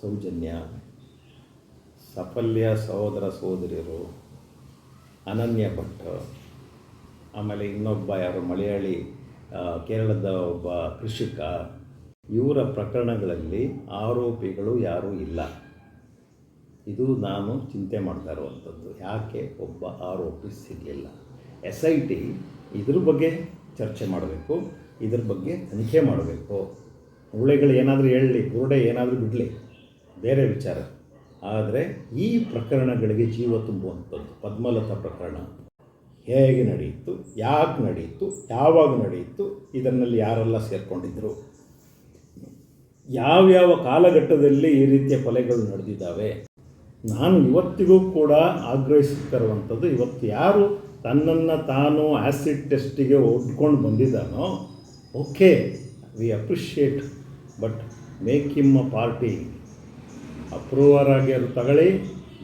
ಸೌಜನ್ಯ. ಸಫಲ್ಯ ಸಹೋದರ ಸಹೋದರಿಯರು, ಅನನ್ಯ ಭಟ್ ಆಮೇಲೆ ಇನ್ನೊಬ್ಬ ಯಾರು ಮಲಯಾಳಿ ಕೇರಳದ ಒಬ್ಬ ಕೃಷಿಕ, ಇವರ ಪ್ರಕರಣಗಳಲ್ಲಿ ಆರೋಪಿಗಳು ಯಾರೂ ಇಲ್ಲ. ಇದು ನಾನು ಚಿಂತೆ ಮಾಡ್ತಾ ಇರುವಂಥದ್ದು. ಯಾಕೆ ಒಬ್ಬ ಆರೋಪಿ ಸಿಗಲಿಲ್ಲ? ಎಸ್ ಐ ಟಿ ಇದ್ರ ಬಗ್ಗೆ ಚರ್ಚೆ ಮಾಡಬೇಕು, ಇದ್ರ ಬಗ್ಗೆ ತನಿಖೆ ಮಾಡಬೇಕು. ಮೂಳೆಗಳು ಏನಾದರೂ ಹೇಳಲಿ ಗುರುಡೆ ಏನಾದರೂ ಬಿಡಲಿ. ಬೇರೆ ವಿಚಾರ. ಆದರೆ ಈ ಪ್ರಕರಣಗಳಿಗೆ ಜೀವ ತುಂಬುವಂಥದ್ದು, ಪದ್ಮಲತಾ ಪ್ರಕರಣ. ಹೇಗೆ ನಡೆಯಿತು, ಯಾಕೆ ನಡೆಯಿತು, ಯಾವಾಗ ನಡೆಯಿತು, ಇದನ್ನಲ್ಲಿ ಯಾರೆಲ್ಲ ಸೇರಿಕೊಂಡಿದ್ದರು ಯಾವ್ಯಾವ ಕಾಲಘಟ್ಟದಲ್ಲಿ ಈ ರೀತಿಯ ಕೊಲೆಗಳು ನಡೆದಿದ್ದಾವೆ? ನಾನು ಇವತ್ತಿಗೂ ಕೂಡ ಆಗ್ರಹಿಸುತ್ತಿರುವಂಥದ್ದು ಇವತ್ತು ಯಾರು ತನ್ನನ್ನು ತಾನು ಆ್ಯಸಿಡ್ ಟೆಸ್ಟಿಗೆ ಒಡ್ಕೊಂಡು ಬಂದಿದ್ದಾನೋ, okay we appreciate but make him a party approver ಆಗಿ ಆದರೂ ತಗೊಳ್ಳಿ,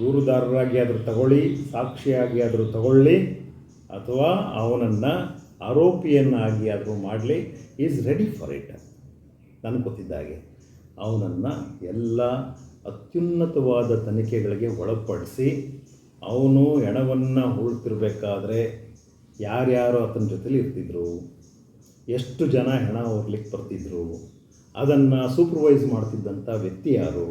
ದೂರುದಾರರಾಗಿ ಆದರೂ ತಗೊಳ್ಳಿ, ಸಾಕ್ಷಿಯಾಗಿ ಆದರೂ ತಗೊಳ್ಳಿ, ಅಥವಾ ಅವನನ್ನು ಆರೋಪಿಯನ್ನಾಗಿ ಆದರೂ ಮಾಡಲಿ ಈಸ್ ರೆಡಿ ಫಾರ್ ಇಟ್ ನನಗೆ ಗೊತ್ತಿದ್ದ ಹಾಗೆ, ಅವನನ್ನು ಎಲ್ಲ ಅತ್ಯುನ್ನತವಾದ ತನಿಖೆಗಳಿಗೆ ಒಳಪಡಿಸಿ, ಅವನು ಹೆಣವನ್ನು ಹೂಳ್ತಿರ್ಬೇಕಾದ್ರೆ ಯಾರ್ಯಾರು ಆತನ ಜೊತೆಲಿ ಇರ್ತಿದ್ರು, ಎಷ್ಟು ಜನ ಹೆಣ ಹೋಗ್ಲಿಕ್ಕೆ ಬರ್ತಿದ್ರು, ಅದನ್ನು ಸೂಪರ್ವೈಸ್ ಮಾಡ್ತಿದ್ದಂಥ ವ್ಯಕ್ತಿ ಯಾರು?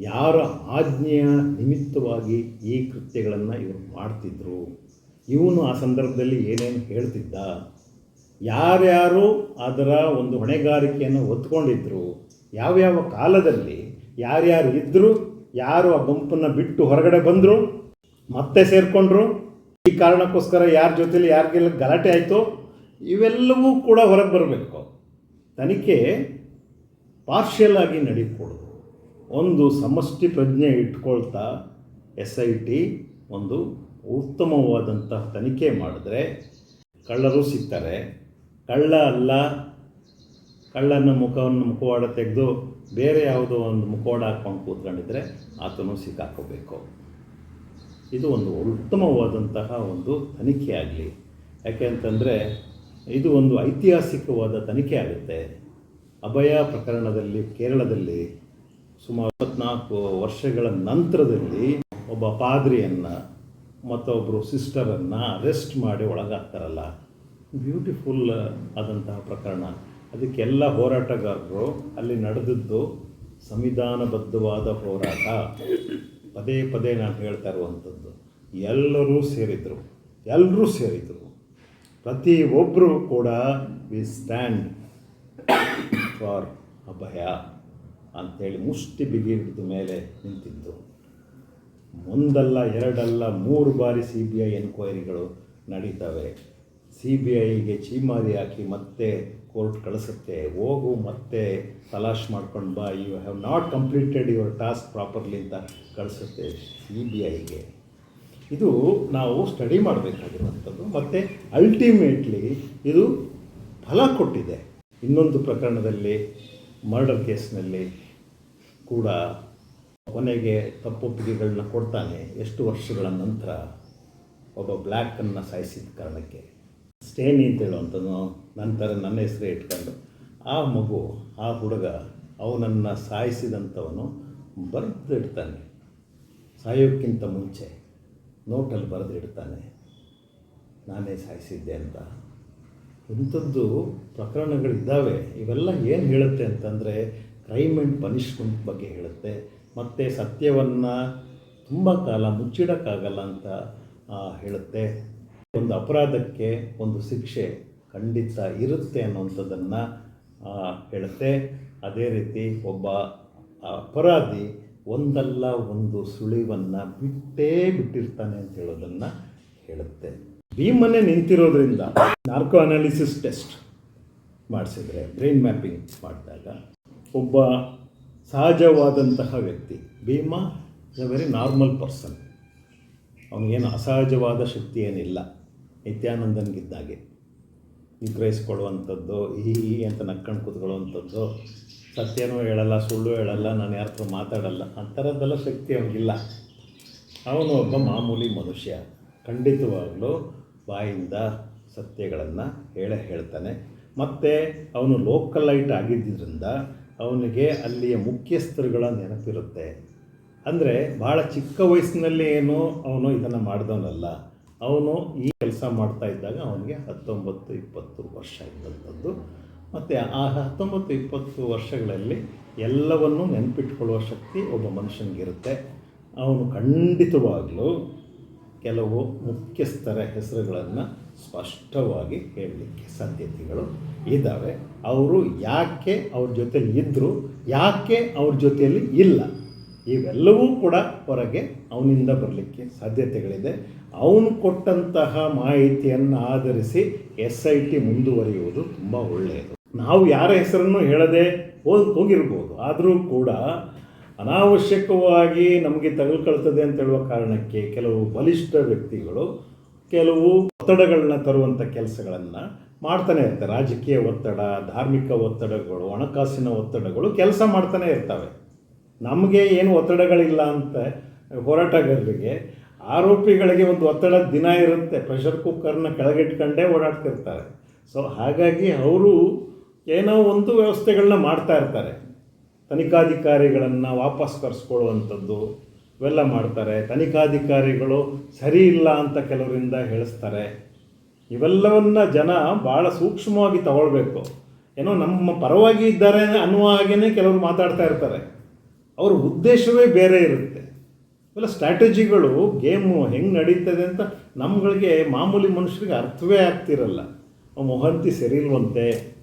ಯಾರ ಆಜ್ಞೆಯ ನಿಮಿತ್ತವಾಗಿ ಈ ಕೃತ್ಯಗಳನ್ನು ಇವರು ಮಾಡ್ತಿದ್ರು? ಇವನು ಆ ಸಂದರ್ಭದಲ್ಲಿ ಏನೇನು ಹೇಳ್ತಿದ್ದ? ಯಾರ್ಯಾರು ಅದರ ಒಂದು ಹೊಣೆಗಾರಿಕೆಯನ್ನು ಹೊತ್ಕೊಂಡಿದ್ರು? ಯಾವ್ಯಾವ ಕಾಲದಲ್ಲಿ ಯಾರ್ಯಾರು ಇದ್ದರು ಯಾರು ಆ ಗುಂಪನ್ನು ಬಿಟ್ಟು ಹೊರಗಡೆ ಬಂದರು? ಮತ್ತೆ ಸೇರಿಕೊಂಡ್ರು? ಈ ಕಾರಣಕ್ಕೋಸ್ಕರ ಯಾರ ಜೊತೆಲಿ ಯಾರಿಗೆಲ್ಲ ಗಲಾಟೆ ಆಯಿತು? ಇವೆಲ್ಲವೂ ಕೂಡ ಹೊರಗೆ ಬರಬೇಕು. ತನಿಖೆ ಪಾರ್ಷಿಯಲ್ ಆಗಿ ನಡೀಕೂಡದು. ಒಂದು ಸಮಷ್ಟಿ ಪ್ರಜ್ಞೆ ಇಟ್ಕೊಳ್ತಾ ಎಸ್ ಐ ಟಿ ಒಂದು ಉತ್ತಮವಾದಂತಹ ತನಿಖೆ ಮಾಡಿದ್ರೆ ಕಳ್ಳರು ಸಿಗ್ತಾರೆ. ಕಳ್ಳ ಅಲ್ಲ, ಕಳ್ಳನ ಮುಖವನ್ನು ಮುಖವಾಡ ತೆಗೆದು ಬೇರೆ ಯಾವುದೋ ಒಂದು ಮುಖವಾಡ ಹಾಕ್ಕೊಂಡು ಕೂತ್ಕೊಂಡಿದ್ರೆ ಆತನು ಸಿಕ್ಕಾಕೋಬೇಕು ಇದು ಒಂದು ಉತ್ತಮವಾದಂತಹ ಒಂದು ತನಿಖೆ ಆಗಲಿ. ಯಾಕೆ ಅಂತಂದರೆ ಇದು ಒಂದು ಐತಿಹಾಸಿಕವಾದ ತನಿಖೆ ಆಗುತ್ತೆ. ಅಭಯ ಪ್ರಕರಣದಲ್ಲಿ ಕೇರಳದಲ್ಲಿ ಸುಮಾರು ಇಪ್ಪತ್ನಾಲ್ಕು ವರ್ಷಗಳ ನಂತರದಲ್ಲಿ ಒಬ್ಬ ಪಾದ್ರಿಯನ್ನು ಮತ್ತೊಬ್ಬರು ಸಿಸ್ಟರನ್ನು ಅರೆಸ್ಟ್ ಮಾಡಿ ಒಳಗಾಗ್ತಾರಲ್ಲ. ಬ್ಯೂಟಿಫುಲ್ ಆದಂತಹ ಪ್ರಕರಣ. ಅದಕ್ಕೆಲ್ಲ ಹೋರಾಟಗಾರರು ಅಲ್ಲಿ ನಡೆದದ್ದು ಸಂವಿಧಾನಬದ್ಧವಾದ ಹೋರಾಟ. ಪದೇ ಪದೇ ನಾನು ಹೇಳ್ತಾ ಇರುವಂಥದ್ದು. ಎಲ್ಲರೂ ಸೇರಿದರು. ಎಲ್ಲರೂ ಸೇರಿದರು. ಒಬ್ಬರು ಕೂಡ ವಿ ಸ್ಟ್ಯಾಂಡ್ ಫಾರ್ ಅಭಯ. ಅಂಥೇಳಿ ಮುಷ್ಟಿ ಬಿಗಿ ಹಿಡಿದ ಮೇಲೆ ನಿಂತಿದ್ದು. ಒಂದಲ್ಲ, ಎರಡಲ್ಲ, ಮೂರು ಬಾರಿ ಸಿ ಬಿ ಐ ಎನ್ಕ್ವೈರಿಗಳು ನಡೀತವೆ. ಸಿ ಬಿ ಐಗೆ ಚೀಮಾರಿ ಹಾಕಿ ಮತ್ತೆ ಕೋರ್ಟ್ ಕಳಿಸುತ್ತೆ. ಹೋಗು, ಮತ್ತೆ ತಲಾಶ್ ಮಾಡ್ಕೊಂಡು ಬಾ. You have not completed your task properly ಅಂತ ಕಳಿಸುತ್ತೆ ಸಿ ಬಿ ಐಗೆ. ಇದು ನಾವು ಸ್ಟಡಿ ಮಾಡಬೇಕಾಗಿರುವಂಥದ್ದು. ಮತ್ತು ಅಲ್ಟಿಮೇಟ್ಲಿ ಇದು ಫಲ ಕೊಟ್ಟಿದೆ. ಇನ್ನೊಂದು ಪ್ರಕರಣದಲ್ಲಿ ಮರ್ಡರ್ ಕೇಸ್ನಲ್ಲಿ ಕೂಡ ಕೊನೆಗೆ ತಪ್ಪೊಪ್ಪಿಗೆಗಳನ್ನ ಕೊಡ್ತಾನೆ ಎಷ್ಟು ವರ್ಷಗಳ ನಂತರ ಒಬ್ಬ ಬ್ಲ್ಯಾಕನ್ನು ಸಾಯಿಸಿದ ಕಾರಣಕ್ಕೆ. ಸ್ಟೇನಿ ಅಂತ ಹೇಳುವಂಥದ್ದು ನಂತರ ನನ್ನ ಹೆಸರೇ ಇಟ್ಕೊಂಡು ಆ ಮಗು, ಆ ಹುಡುಗ ಅವನನ್ನು ಸಾಯಿಸಿದಂಥವನು ಬರೆದಿಡ್ತಾನೆ. ಸಾಯೋಕ್ಕಿಂತ ಮುಂಚೆ ನೋಟಲ್ಲಿ ಬರೆದಿಡ್ತಾನೆ, ನಾನೇ ಸಾಯಿಸಿದ್ದೆ ಅಂತ. ಇಂಥದ್ದು ಪ್ರಕರಣಗಳಿದ್ದಾವೆ. ಇವೆಲ್ಲ ಏನು ಹೇಳುತ್ತೆ ಅಂತಂದರೆ ಕ್ರೈಮ್ ಆ್ಯಂಡ್ ಪನಿಷ್ಮೆಂಟ್ ಬಗ್ಗೆ ಹೇಳುತ್ತೆ. ಮತ್ತು ಸತ್ಯವನ್ನು ತುಂಬ ಕಾಲ ಮುಚ್ಚಿಡೋಕ್ಕಾಗಲ್ಲ ಅಂತ ಹೇಳುತ್ತೆ. ಒಂದು ಅಪರಾಧಕ್ಕೆ ಒಂದು ಶಿಕ್ಷೆ ಖಂಡಿತ ಇರುತ್ತೆ ಅನ್ನೋಂಥದ್ದನ್ನು ಹೇಳುತ್ತೆ. ಅದೇ ರೀತಿ ಒಬ್ಬ ಅಪರಾಧಿ ಒಂದಲ್ಲ ಒಂದು ಸುಳಿವನ್ನು ಬಿಟ್ಟೇ ಬಿಟ್ಟಿರ್ತಾನೆ ಅಂತ ಹೇಳೋದನ್ನು ಹೇಳುತ್ತೆ. ಭೀಮನೆ ನಿಂತಿರೋದ್ರಿಂದ ನಾರ್ಕೋ ಅನಾಲಿಸಿಸ್ ಟೆಸ್ಟ್ ಮಾಡಿಸಿದ್ರೆ, ಬ್ರೈನ್ ಮ್ಯಾಪಿಂಗ್ ಮಾಡಿದಾಗ ಒಬ್ಬ ಸಹಜವಾದಂತಹ ವ್ಯಕ್ತಿ, Bhima is a very normal person ಅವನಿಗೇನು ಅಸಹಜವಾದ ಶಕ್ತಿ ಏನಿಲ್ಲ. ನಿತ್ಯಾನಂದನಿಗಿದ್ದಾಗೆ. ನಿಗ್ರಹಿಸ್ಕೊಳ್ಳುವಂಥದ್ದು ಈ ಅಂತ ನಕ್ಕಂಡು ಕೂತ್ಕೊಳ್ಳುವಂಥದ್ದು, ಸತ್ಯನೂ ಹೇಳಲ್ಲ, ಸುಳ್ಳು ಹೇಳಲ್ಲ, ನಾನು ಯಾರ ಹತ್ರ ಮಾತಾಡಲ್ಲ, ಆ ಶಕ್ತಿ ಅವನಿಗಿಲ್ಲ. ಅವನು ಒಬ್ಬ ಮಾಮೂಲಿ ಮನುಷ್ಯ. ಖಂಡಿತವಾಗಲೂ ಬಾಯಿಂದ ಸತ್ಯಗಳನ್ನು ಹೇಳೇ ಹೇಳ್ತಾನೆ. ಮತ್ತು ಅವನು ಲೋಕಲೈಟ್ ಆಗಿದ್ದರಿಂದ ಅವನಿಗೆ ಅಲ್ಲಿಯ ಮುಖ್ಯಸ್ಥರುಗಳ ನೆನಪಿರುತ್ತೆ. ಅಂದರೆ ಭಾಳ ಚಿಕ್ಕ ವಯಸ್ಸಿನಲ್ಲಿ ಏನು ಅವನು ಇದನ್ನು ಮಾಡಿದವನಲ್ಲ. ಅವನು ಈ ಕೆಲಸ ಮಾಡ್ತಾ ಇದ್ದಾಗ ಅವನಿಗೆ ಹತ್ತೊಂಬತ್ತು ಇಪ್ಪತ್ತು ವರ್ಷ ಇದ್ದಂಥದ್ದು. ಮತ್ತು ಆ ಹತ್ತೊಂಬತ್ತು ಇಪ್ಪತ್ತು ವರ್ಷಗಳಲ್ಲಿ ಎಲ್ಲವನ್ನೂ ನೆನಪಿಟ್ಕೊಳ್ಳುವ ಶಕ್ತಿ ಒಬ್ಬ ಮನುಷ್ಯನಿಗಿರುತ್ತೆ. ಅವನು ಖಂಡಿತವಾಗಲೂ ಕೆಲವು ಮುಖ್ಯಸ್ಥರ ಹೆಸರುಗಳನ್ನು ಸ್ಪಷ್ಟವಾಗಿ ಹೇಳಲಿಕ್ಕೆ ಸಾಧ್ಯತೆಗಳು ಇದ್ದಾವೆ. ಅವರು ಯಾಕೆ ಅವ್ರ ಜೊತೆಲಿ ಇದ್ದರು ಯಾಕೆ ಅವ್ರ ಜೊತೆಯಲ್ಲಿ ಇಲ್ಲ, ಇವೆಲ್ಲವೂ ಕೂಡ ಹೊರಗೆ ಅವನಿಂದ ಬರಲಿಕ್ಕೆ ಸಾಧ್ಯತೆಗಳಿದೆ. ಅವನು ಕೊಟ್ಟಂತಹ ಮಾಹಿತಿಯನ್ನು ಆಧರಿಸಿ ಎಸ್ ಐ ಟಿ ಮುಂದುವರಿಯುವುದು ತುಂಬ ಒಳ್ಳೆಯದು. ನಾವು ಯಾರ ಹೆಸರನ್ನು ಹೇಳದೆ ಹೋಗಿ ಹೋಗಿರ್ಬೋದು. ಆದರೂ ಕೂಡ ಅನಾವಶ್ಯಕವಾಗಿ ನಮಗೆ ತಗಲ್ಕೊಳ್ತದೆ ಅಂತ ಹೇಳುವ ಕಾರಣಕ್ಕೆ ಕೆಲವು ಬಲಿಷ್ಠ ವ್ಯಕ್ತಿಗಳು, ಕೆಲವು ಒತ್ತಡಗಳನ್ನ ತರುವಂಥ ಕೆಲಸಗಳನ್ನು ಮಾಡ್ತಾನೆ ಇರ್ತಾರೆ. ರಾಜಕೀಯ ಒತ್ತಡ, ಧಾರ್ಮಿಕ ಒತ್ತಡಗಳು, ಹಣಕಾಸಿನ ಒತ್ತಡಗಳು ಕೆಲಸ ಮಾಡ್ತಾನೆ ಇರ್ತವೆ. ನಮಗೆ ಏನು ಒತ್ತಡಗಳಿಲ್ಲ ಅಂತ ಹೋರಾಟಗಾರರಿಗೆ ಆರೋಪಿಗಳಿಗೆ ಒಂದು ಒತ್ತಡ ದಿನ ಇರುತ್ತೆ. ಪ್ರೆಷರ್ ಕುಕ್ಕರ್ನ ಕೆಳಗಿಟ್ಕೊಂಡೇ ಓಡಾಡ್ತಿರ್ತಾರೆ. ಸೊ ಹಾಗಾಗಿ ಅವರು ಏನೋ ಒಂದು ವ್ಯವಸ್ಥೆಗಳನ್ನ ಮಾಡ್ತಾ ಇರ್ತಾರೆ. ತನಿಖಾಧಿಕಾರಿಗಳನ್ನು ವಾಪಸ್ ಕರೆಸ್ಕೊಳ್ಳುವಂಥದ್ದು ಇವೆಲ್ಲ ಮಾಡ್ತಾರೆ. ತನಿಖಾಧಿಕಾರಿಗಳು ಸರಿ ಇಲ್ಲ ಅಂತ ಕೆಲವರಿಂದ ಹೇಳಿಸ್ತಾರೆ ಇವೆಲ್ಲವನ್ನ ಜನ ಭಾಳ ಸೂಕ್ಷ್ಮವಾಗಿ ತಗೊಳ್ಬೇಕು. ಏನೋ ನಮ್ಮ ಪರವಾಗಿ ಇದ್ದಾರೆ ಅನ್ನುವ ಹಾಗೇ ಕೆಲವರು ಮಾತಾಡ್ತಾ ಇರ್ತಾರೆ. ಅವ್ರ ಉದ್ದೇಶವೇ ಬೇರೆ ಇರುತ್ತೆ. ಇವೆಲ್ಲ ಸ್ಟ್ರಾಟಜಿಗಳು, ಗೇಮು ಹೆಂಗೆ ನಡೀತದೆ ಅಂತ ನಮ್ಗಳಿಗೆ ಮಾಮೂಲಿ ಮನುಷ್ಯರಿಗೆ ಅರ್ಥವೇ ಆಗ್ತಿರಲ್ಲ. ಮೊಹಂತಿ ಸರಿಲ್ವಂತೆ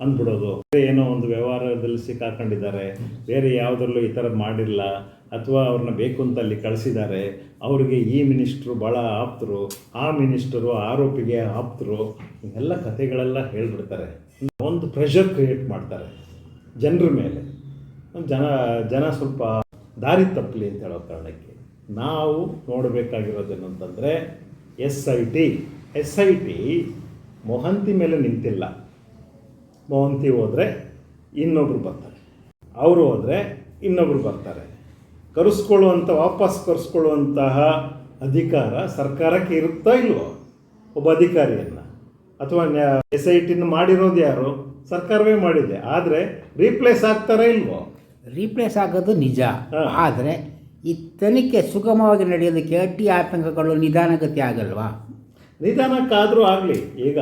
ಅಂದ್ಬಿಡೋದು ಏನೋ ಒಂದು ವ್ಯವಹಾರದಲ್ಲಿ ಸಿಕ್ಕಾಕೊಂಡಿದ್ದಾರೆ. ಬೇರೆ ಯಾವುದರಲ್ಲೂ ಈ ಥರ ಮಾಡಿಲ್ಲ. ಅಥವಾ ಅವ್ರನ್ನ ಬೇಕು ಅಂತ ಅಲ್ಲಿ ಕಳಿಸಿದ್ದಾರೆ. ಅವರಿಗೆ ಈ ಮಿನಿಸ್ಟ್ರು ಭಾಳ ಆಪ್ತರು, ಆ ಮಿನಿಸ್ಟರು ಆರೋಪಿಗೆ ಆಪ್ತರು ಇವೆಲ್ಲ ಕಥೆಗಳೆಲ್ಲ ಹೇಳ್ಬಿಡ್ತಾರೆ. ಒಂದು ಪ್ರೆಷರ್ ಕ್ರಿಯೇಟ್ ಮಾಡ್ತಾರೆ ಜನರ ಮೇಲೆ. ಜನ ಜನ ಸ್ವಲ್ಪ ದಾರಿ ತಪ್ಪಲಿ ಅಂತ ಹೇಳೋ ಕಾರಣಕ್ಕೆ. ನಾವು ನೋಡಬೇಕಾಗಿರೋದೇನು ಅಂತಂದರೆ S I T. S I T Mohanty ಮೇಲೆ ನಿಂತಿಲ್ಲ. ಮೊಹಂತಿ ಹೋದರೆ ಇನ್ನೊಬ್ರು ಬರ್ತಾರೆ. ಅವರು ಹೋದರೆ ಇನ್ನೊಬ್ರು ಬರ್ತಾರೆ. ಕರೆಸ್ಕೊಳ್ಳುವಂಥ ವಾಪಸ್ ಕರೆಸ್ಕೊಳ್ಳುವಂತಹ ಅಧಿಕಾರ ಸರ್ಕಾರಕ್ಕೆ ಇರುತ್ತಾ ಇಲ್ವೋ? ಒಬ್ಬ ಅಧಿಕಾರಿಯನ್ನು. ಅಥವಾ ಎಸ್ ಐ ಟಿನ ಮಾಡಿರೋದು ಯಾರು? ಸರ್ಕಾರವೇ ಮಾಡಿದೆ. ಆದರೆ ರೀಪ್ಲೇಸ್ ಆಗ್ತಾರಾ ಇಲ್ವೋ? ರೀಪ್ಲೇಸ್ ಆಗೋದು ನಿಜ. ಆದರೆ ಈ ತನಿಖೆ ಸುಗಮವಾಗಿ ನಡೆಯೋದಕ್ಕೆ ಅಡ್ಡಿ ಆತಂಕಗಳು ನಿಧಾನಗತಿ ಆಗಲ್ವಾ? ನಿಧಾನಕ್ಕಾದರೂ ಆಗಲಿ. ಈಗ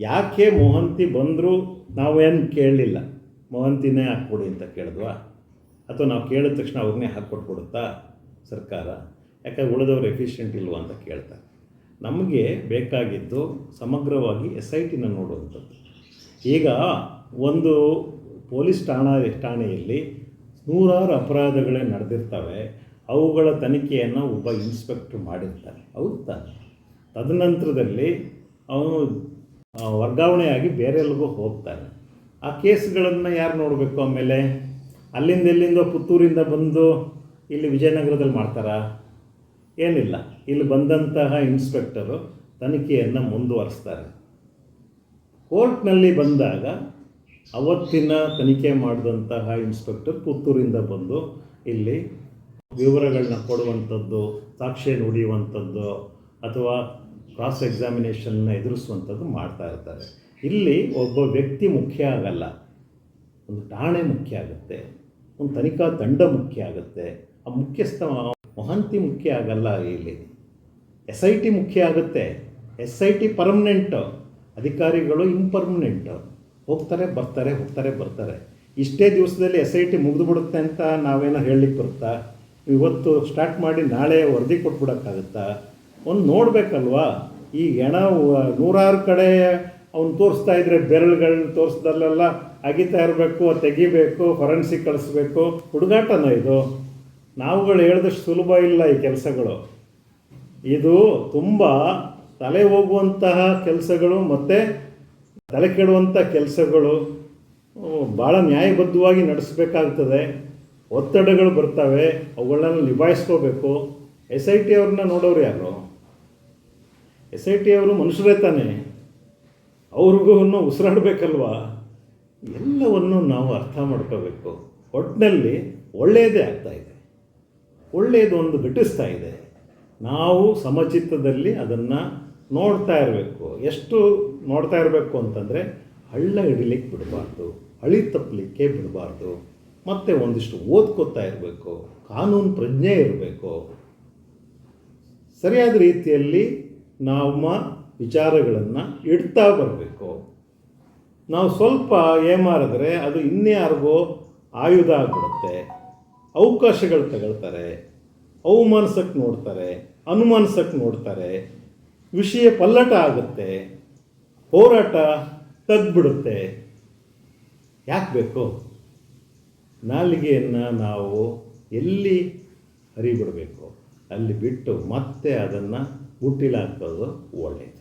ಯಾಕೆ ಮೋಹಂತಿ ಬಂದರೂ ನಾವೇನು ಕೇಳಲಿಲ್ಲ? ಮೋಹಂತಿನೇ ಹಾಕ್ಕೊಡಿ ಅಂತ ಕೇಳಿದ್ವಾ? ಅಥವಾ ನಾವು ಕೇಳಿದ ತಕ್ಷಣ ಅವ್ರನ್ನೇ ಹಾಕ್ಕೊಟ್ಬಿಡುತ್ತಾ ಸರ್ಕಾರ? ಯಾಕಂದ್ರೆ ಉಳಿದವರು ಎಫಿಷಿಯೆಂಟ್ ಇಲ್ವಾ ಅಂತ ಕೇಳ್ತಾರೆ ನಮಗೆ ಬೇಕಾಗಿದ್ದು ಸಮಗ್ರವಾಗಿ ಎಸ್ ಐ ಟಿನ ನೋಡುವಂಥದ್ದು. ಈಗ ಒಂದು ಪೊಲೀಸ್ ಠಾಣಾ, ಠಾಣೆಯಲ್ಲಿ ನೂರಾರು ಅಪರಾಧಗಳೇ ನಡೆದಿರ್ತವೆ. ಅವುಗಳ ತನಿಖೆಯನ್ನು ಒಬ್ಬ ಇನ್ಸ್ಪೆಕ್ಟ್ರ್ ಮಾಡಿರ್ತಾರೆ ಹೌದು ತಾನೆ. ತದನಂತರದಲ್ಲಿ ಅವನು ವರ್ಗಾವಣೆಯಾಗಿ ಬೇರೆ ಹೋಗ್ತಾರೆ. ಆ ಕೇಸ್ಗಳನ್ನು ಯಾರು ನೋಡಬೇಕು ಆಮೇಲೆ? ಅಲ್ಲಿಂದ ಎಲ್ಲಿಂದ ಪುತ್ತೂರಿಂದ ಬಂದು ಇಲ್ಲಿ ವಿಜಯನಗರದಲ್ಲಿ ಮಾಡ್ತಾರಾ? ಏನಿಲ್ಲ. ಇಲ್ಲಿ ಬಂದಂತಹ ಇನ್ಸ್ಪೆಕ್ಟರು ತನಿಖೆಯನ್ನು ಮುಂದುವರಿಸ್ತಾರೆ. ಕೋರ್ಟ್ನಲ್ಲಿ ಬಂದಾಗ ಅವತ್ತಿನ ತನಿಖೆ ಮಾಡಿದಂತಹ ಇನ್ಸ್ಪೆಕ್ಟರ್ ಪುತ್ತೂರಿಂದ ಬಂದು ಇಲ್ಲಿ ವಿವರಗಳನ್ನ ಕೊಡುವಂಥದ್ದು ಸಾಕ್ಷಿ ನುಡಿಯುವಂಥದ್ದು ಅಥವಾ ಕ್ರಾಸ್ ಎಕ್ಸಾಮಿನೇಷನ್ನ ಎದುರಿಸುವಂಥದ್ದು ಮಾಡ್ತಾ ಇರ್ತಾರೆ. ಇಲ್ಲಿ ಒಬ್ಬ ವ್ಯಕ್ತಿ ಮುಖ್ಯ ಆಗಲ್ಲ. ಒಂದು ಠಾಣೆ ಮುಖ್ಯ ಆಗುತ್ತೆ. ಒಂದು ತನಿಖಾ ತಂಡ ಮುಖ್ಯ ಆಗುತ್ತೆ. ಆ ಮುಖ್ಯಸ್ಥ ಮಹಂತಿ ಮುಖ್ಯ ಆಗಲ್ಲ ಇಲ್ಲಿ. ಎಸ್ ಐ ಟಿ ಮುಖ್ಯ ಆಗುತ್ತೆ. ಎಸ್ ಐ ಟಿ ಪರ್ಮನೆಂಟ್ ಅಧಿಕಾರಿಗಳು ಇಂಪರ್ಮನೆಂಟು ಹೋಗ್ತಾರೆ, ಬರ್ತಾರೆ ಹೋಗ್ತಾರೆ, ಬರ್ತಾರೆ. ಇಷ್ಟೇ ದಿವಸದಲ್ಲಿ ಎಸ್ ಐ ಟಿ ಮುಗಿದು ಬಿಡುತ್ತೆ ಅಂತ ನಾವೇನೋ ಹೇಳಲಿಕ್ಕೆ ಬರುತ್ತಾ? ಇವತ್ತು ಸ್ಟಾರ್ಟ್ ಮಾಡಿ ನಾಳೆ ವರದಿ ಕೊಟ್ಬಿಡೋಕ್ಕಾಗುತ್ತಾ? ಒಂದು ನೋಡಬೇಕಲ್ವಾ? ಈ ಹೆಣ ನೂರಾರು ಕಡೆ ಅವ್ನು ತೋರಿಸ್ತಾ ಇದ್ರೆ ಬೆರಳುಗಳನ್ನ ತೋರಿಸ್ದಲ್ಲೆಲ್ಲ ಅಗಿತಾ ಇರಬೇಕು ತೆಗಿಬೇಕು ಫೊರೆನ್ಸಿಕ್ ಕಳಿಸ್ಬೇಕು. ಹುಡುಗಾಟನ ಇದು? ನಾವುಗಳು ಹೇಳಿದಷ್ಟು ಸುಲಭ ಇಲ್ಲ ಈ ಕೆಲಸಗಳು. ಇದು ತುಂಬ ತಲೆ ಹೋಗುವಂತಹ ಕೆಲಸಗಳು ಮತ್ತು ತಲೆ ಕೆಡುವಂಥ ಕೆಲಸಗಳು. ಭಾಳ ನ್ಯಾಯಬದ್ಧವಾಗಿ ನಡೆಸಬೇಕಾಗ್ತದೆ. ಒತ್ತಡಗಳು ಬರ್ತವೆ, ಅವುಗಳನ್ನ ನಿಭಾಯಿಸ್ಕೋಬೇಕು. ಎಸ್ ಐ ಟಿ ಅವ್ರನ್ನ ನೋಡೋರು ಯಾರು? ಎಸ್ ಐ ಟಿ ಅವರು ಮನುಷ್ಯರೇ ತಾನೆ. ಅವ್ರಿಗೂ ಉಸಿರಾಡಬೇಕಲ್ವಾ? ಎಲ್ಲವನ್ನು ನಾವು ಅರ್ಥ ಮಾಡ್ಕೋಬೇಕು. ಒಟ್ಟಿನಲ್ಲಿ ಒಳ್ಳೆಯದೇ ಆಗ್ತಾ ಇದೆ. ಒಳ್ಳೆಯದು ಒಂದು ಘಟಿಸ್ತಾ ಇದೆ. ನಾವು ಸಮಚಿತ್ತದಲ್ಲಿ ಅದನ್ನು ನೋಡ್ತಾ ಇರಬೇಕು. ಎಷ್ಟು ನೋಡ್ತಾ ಇರಬೇಕು ಅಂತಂದರೆ ಹಳ್ಳ ಹಿಡಿಲಿಕ್ಕೆ ಬಿಡಬಾರ್ದು, ಹಳಿ ತಪ್ಪಲಿಕ್ಕೆ ಬಿಡಬಾರ್ದು, ಮತ್ತು ಒಂದಿಷ್ಟು ಓದ್ಕೋತಾ ಇರಬೇಕು, ಕಾನೂನು ಪ್ರಜ್ಞೆ ಇರಬೇಕು. ಸರಿಯಾದ ರೀತಿಯಲ್ಲಿ ನಮ್ಮ ವಿಚಾರಗಳನ್ನು ಇಡ್ತಾ ಬರಬೇಕು. ನಾವು ಸ್ವಲ್ಪ ಏಮಾರಿದ್ರೆ ಅದು ಇನ್ಯಾರಿಗೋ ಆಯುಧ ಆಗ್ಬಿಡುತ್ತೆ ಅವಕಾಶಗಳು ತಗೊಳ್ತಾರೆ. ಅವಮಾನಿಸಕ್ಕೆ ನೋಡ್ತಾರೆ. ಅನುಮಾನಿಸಕ್ಕೆ ನೋಡ್ತಾರೆ. ವಿಷಯ ಪಲ್ಲಟ ಆಗುತ್ತೆ. ಹೋರಾಟ ತಗ್ಬಿಡುತ್ತೆ. ಯಾಕೆ ಬೇಕು? ನಾಲಿಗೆಯನ್ನು ನಾವು ಎಲ್ಲಿ ಹರಿಬಿಡಬೇಕು? ಅಲ್ಲಿ ಬಿಟ್ಟು ಮತ್ತೆ ಅದನ್ನು ಹುಟ್ಟಿಲಾಗ್ತದೋ ಒಳ್ಳೆಯದು